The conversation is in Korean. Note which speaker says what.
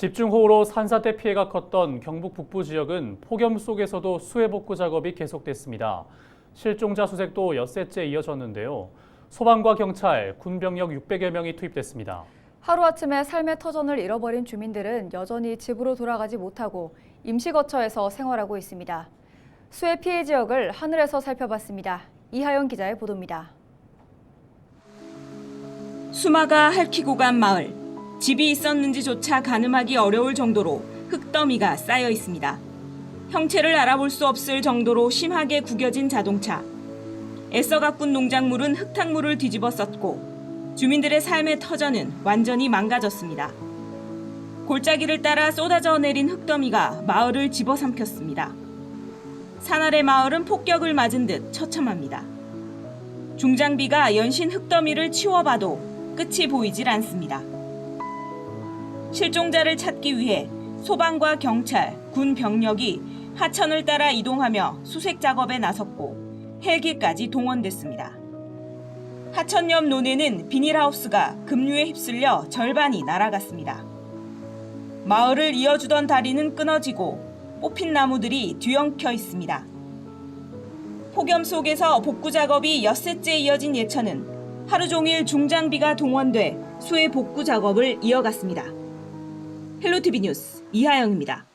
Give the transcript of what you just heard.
Speaker 1: 집중호우로 산사태 피해가 컸던 경북 북부 지역은 폭염 속에서도 수해 복구 작업이 계속됐습니다. 실종자 수색도 엿새째 이어졌는데요. 소방과 경찰, 군병력 600여 명이 투입됐습니다.
Speaker 2: 하루아침에 삶의 터전을 잃어버린 주민들은 여전히 집으로 돌아가지 못하고 임시거처에서 생활하고 있습니다. 수해 피해 지역을 하늘에서 살펴봤습니다. 이하영 기자의 보도입니다.
Speaker 3: 수마가 핥히고 간 마을. 집이 있었는지조차 가늠하기 어려울 정도로 흙더미가 쌓여 있습니다. 형체를 알아볼 수 없을 정도로 심하게 구겨진 자동차. 애써 가꾼 농작물은 흙탕물을 뒤집어 썼고 주민들의 삶의 터전은 완전히 망가졌습니다. 골짜기를 따라 쏟아져 내린 흙더미가 마을을 집어삼켰습니다. 산아래 마을은 폭격을 맞은 듯 처참합니다. 중장비가 연신 흙더미를 치워봐도 끝이 보이질 않습니다. 실종자를 찾기 위해 소방과 경찰, 군 병력이 하천을 따라 이동하며 수색 작업에 나섰고 헬기까지 동원됐습니다. 하천 옆 논에는 비닐하우스가 급류에 휩쓸려 절반이 날아갔습니다. 마을을 이어주던 다리는 끊어지고 뽑힌 나무들이 뒤엉켜 있습니다. 폭염 속에서 복구 작업이 엿새째 이어진 예천은 하루 종일 중장비가 동원돼 수해 복구 작업을 이어갔습니다. 헬로티비 뉴스 이하영입니다.